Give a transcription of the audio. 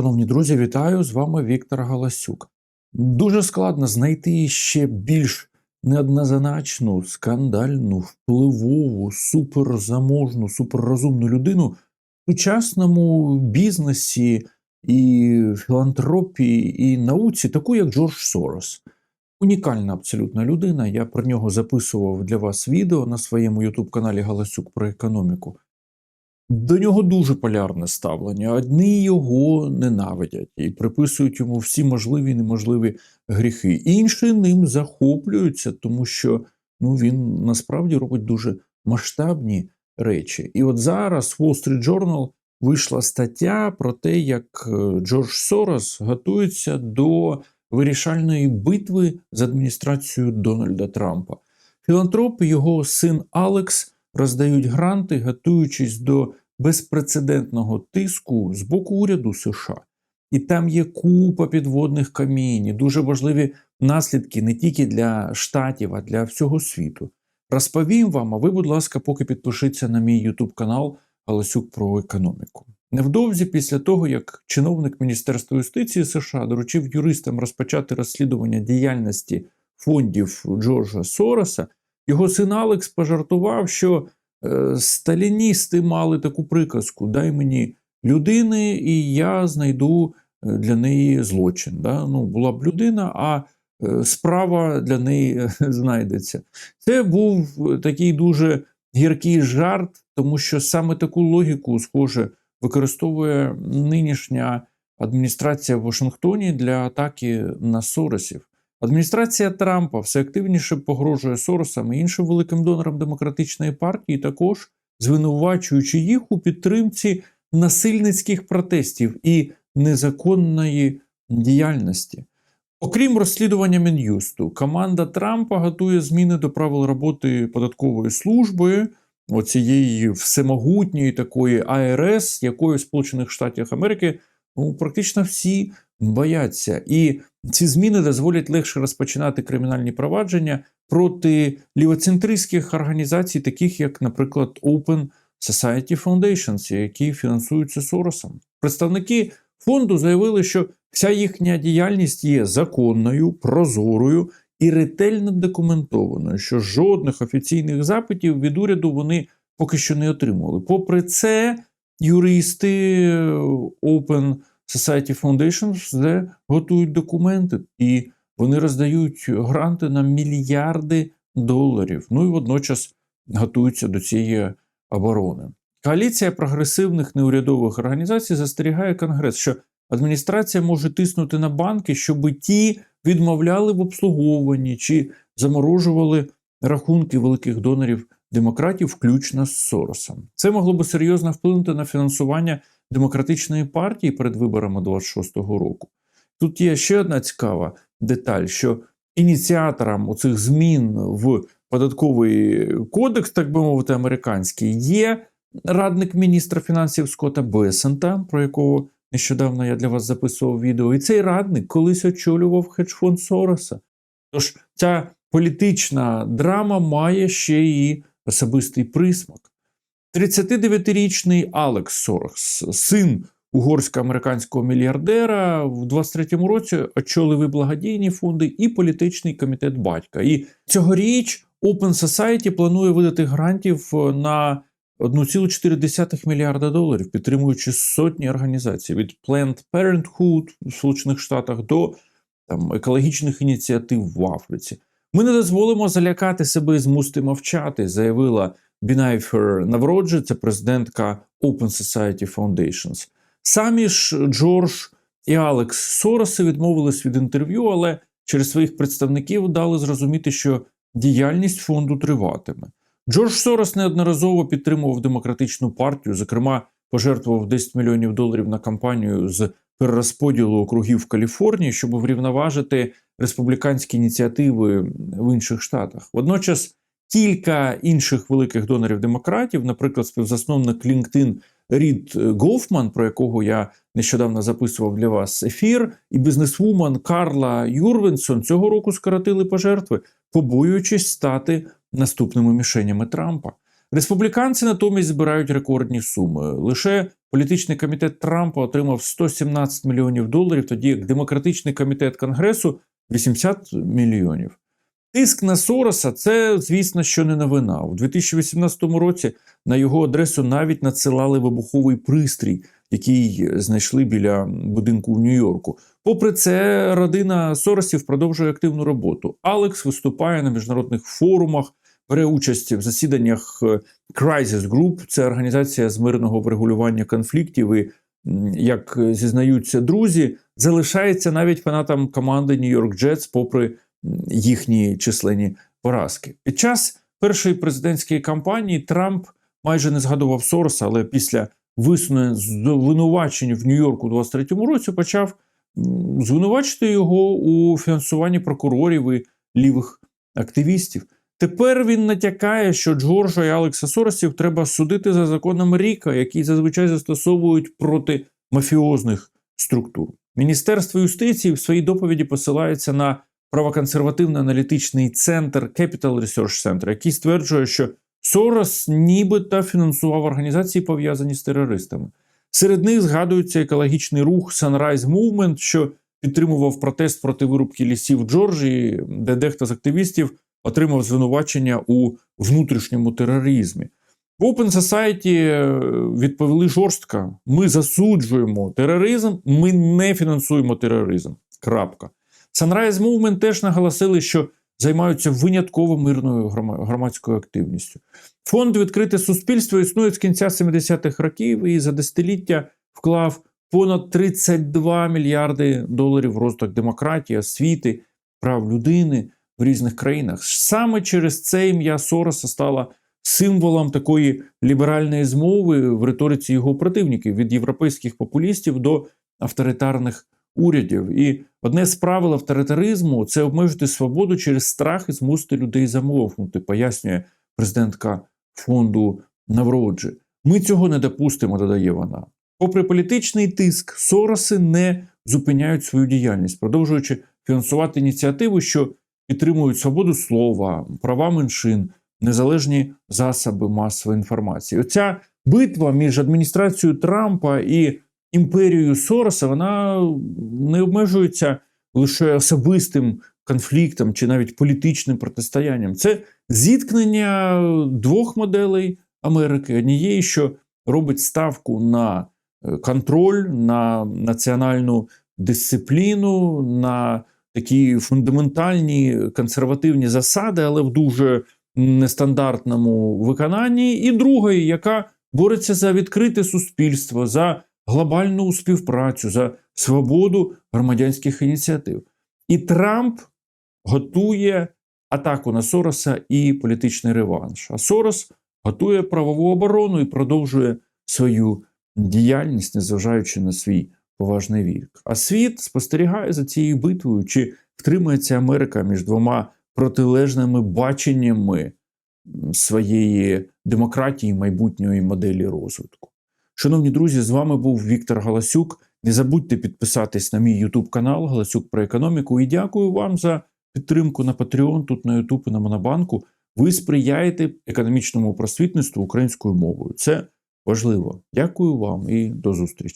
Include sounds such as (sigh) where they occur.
Шановні друзі, вітаю! З вами Віктор Галасюк. Дуже складно знайти ще більш неоднозначну, скандальну, впливову, суперзаможну, суперрозумну людину в сучасному бізнесі і філантропії і науці, таку як Джордж Сорос. Унікальна абсолютна людина. Я про нього записував для вас відео на своєму ютуб-каналі Галасюк про економіку. До нього дуже полярне ставлення. Одні його ненавидять і приписують йому всі можливі і неможливі гріхи. Інші ним захоплюються, тому що ну, він насправді робить дуже масштабні речі. І от зараз в Wall Street Journal вийшла стаття про те, як е, Джордж Сорос готується до вирішальної битви з адміністрацією Дональда Трампа. Філантроп і його син Алекс роздають гранти, готуючись до безпрецедентного тиску з боку уряду США. І там є купа підводних камінь, дуже важливі наслідки не тільки для штатів, а для всього світу. Розповім вам, а ви, будь ласка, поки підпишіться на мій YouTube канал Галасюк про економіку. Невдовзі після того, як чиновник Міністерства юстиції США доручив юристам розпочати розслідування діяльності фондів Джорджа Сороса, його син Алекс пожартував, що сталіністи мали таку приказку: дай мені людини, і я знайду е, для неї злочин. Да? Ну, була б людина, а е, справа для неї е, (laughs) знайдеться. Це був такий дуже гіркий жарт, тому що саме таку логіку, схоже, використовує нинішня адміністрація в Вашингтоні для атаки на Соросів. Адміністрація Трампа все активніше погрожує Соросам і іншим великим донорам демократичної партії, також звинувачуючи їх у підтримці насильницьких протестів і незаконної діяльності. Окрім розслідування Мін'юсту, команда Трампа готує зміни до правил роботи податкової служби, оцієї всемогутньої такої АРС, якої в Сполучених Штатах Америки ну, практично всі бояться. І ці зміни дозволять легше розпочинати кримінальні провадження проти лівоцентристських організацій, таких як, наприклад, Open Society Foundations, які фінансуються Соросом. Представники фонду заявили, що вся їхня діяльність є законною, прозорою і ретельно документованою, що жодних офіційних запитів від уряду вони поки що не отримували. Попри це, юристи Open Society Foundation готують документи, і вони роздають гранти на мільярди доларів. Ну і водночас готуються до цієї оборони. Коаліція прогресивних неурядових організацій застерігає Конгрес, що адміністрація може тиснути на банки, щоб ті відмовляли в обслуговуванні чи заморожували рахунки великих донорів демократів, включно з Соросом. Це могло би серйозно вплинути на фінансування демократичної партії перед виборами 26-го року. Тут є ще одна цікава деталь, що ініціатором оцих змін в податковий кодекс, так би мовити, американський, є радник міністра фінансів Скотта Бесента, про якого нещодавно я для вас записував відео. І цей радник колись очолював хедж-фонд Сороса. Тож ця політична драма має ще і особистий присмак. 39-річний Алекс Сорос, син угорсько-американського мільярдера, в 23-му році очолив і благодійні фонди і політичний комітет батька. І цьогоріч Open Society планує видати грантів на 1,4 мільярда доларів, підтримуючи сотні організацій від Planned Parenthood в Сполучених Штатах до там, екологічних ініціатив в Африці. Ми не дозволимо залякати себе і змусити мовчати, заявила Бінайфер Навроджі, це президентка Open Society Foundations. Самі ж Джордж і Алекс Сороси відмовились від інтерв'ю, але через своїх представників дали зрозуміти, що діяльність фонду триватиме. Джордж Сорос неодноразово підтримував демократичну партію, зокрема, пожертвував 10 мільйонів доларів на кампанію з перерозподілу округів в Каліфорнії, щоб врівноважити республіканські ініціативи в інших штатах. Водночас кілька інших великих донорів демократів, наприклад, співзасновник LinkedIn Рід Гофман, про якого я нещодавно записував для вас ефір, і бізнесвумен Карла Юрвенсон цього року скоротили пожертви, побоюючись стати наступними мішенями Трампа. Республіканці натомість збирають рекордні суми. Лише політичний комітет Трампа отримав 117 мільйонів доларів, тоді як демократичний комітет Конгресу 80 мільйонів. Тиск на Сороса це, звісно, що не новина. У 2018 році на його адресу навіть надсилали вибуховий пристрій, який знайшли біля будинку в Нью-Йорку. Попри це, родина Соросів продовжує активну роботу. Алекс виступає на міжнародних форумах, бере участь в засіданнях е, Crisis Group, це організація з мирного врегулювання конфліктів. І як зізнаються друзі, залишається навіть фанатам команди York Jets, попри їхні численні поразки. Під час першої президентської кампанії Трамп майже не згадував Сороса, але після висунення звинувачень в Нью-Йорку у 23-му році почав звинувачити його у фінансуванні прокурорів і лівих активістів. Тепер він натякає, що Джорджа і Алекса Соросів треба судити за законами Ріка, які зазвичай застосовують проти мафіозних структур. Міністерство юстиції в своїй доповіді посилається на правоконсервативно-аналітичний центр Capital Research Center, який стверджує, що Сорос нібито фінансував організації, пов'язані з терористами. Серед них згадується екологічний рух Sunrise Movement, що підтримував протест проти вирубки лісів Джорджії, де дехто з активістів отримав звинувачення у внутрішньому тероризмі. В Open Society е, відповіли жорстко: ми засуджуємо тероризм, ми не фінансуємо тероризм. Крапка. Sunrise Movement теж наголосили, що займаються винятково мирною громадською активністю. Фонд відкрите суспільство існує з кінця 70-х років і за десятиліття вклав понад 32 мільярди доларів в розвиток демократії, освіти, прав людини в різних країнах. Саме через це ім'я Сороса стало символом такої ліберальної змови в риториці його противників від європейських популістів до авторитарних урядів. І одне з правил авторитаризму це обмежити свободу через страх і змусити людей замовкнути, пояснює президентка фонду Навроджі. Ми цього не допустимо, додає вона. Попри політичний тиск, Сороси не зупиняють свою діяльність, продовжуючи фінансувати ініціативи, що підтримують свободу слова, права меншин, незалежні засоби масової інформації. Оця битва між адміністрацією Трампа і імперією Сороса вона не обмежується лише особистим конфліктом чи навіть політичним протистоянням. Це зіткнення двох моделей Америки: однієї, що робить ставку на е, контроль, на національну дисципліну, на такі фундаментальні консервативні засади, але в дуже нестандартному виконанні, і другої, яка бореться за відкрите суспільство, за глобальну співпрацю, за свободу громадянських ініціатив. І Трамп готує атаку на Сороса і політичний реванш. А Сорос готує правову оборону і продовжує свою діяльність, незважаючи на свій поважний вік. А світ спостерігає за цією битвою, чи втримається Америка між двома протилежними баченнями своєї демократії майбутньої моделі розвитку. Шановні друзі, з вами був Віктор Галасюк. Не забудьте підписатись на мій YouTube канал Галасюк про економіку. І дякую вам за підтримку на Patreon, тут на YouTube і на Монобанку. Ви сприяєте економічному просвітництву українською мовою. Це важливо. Дякую вам і до зустрічі.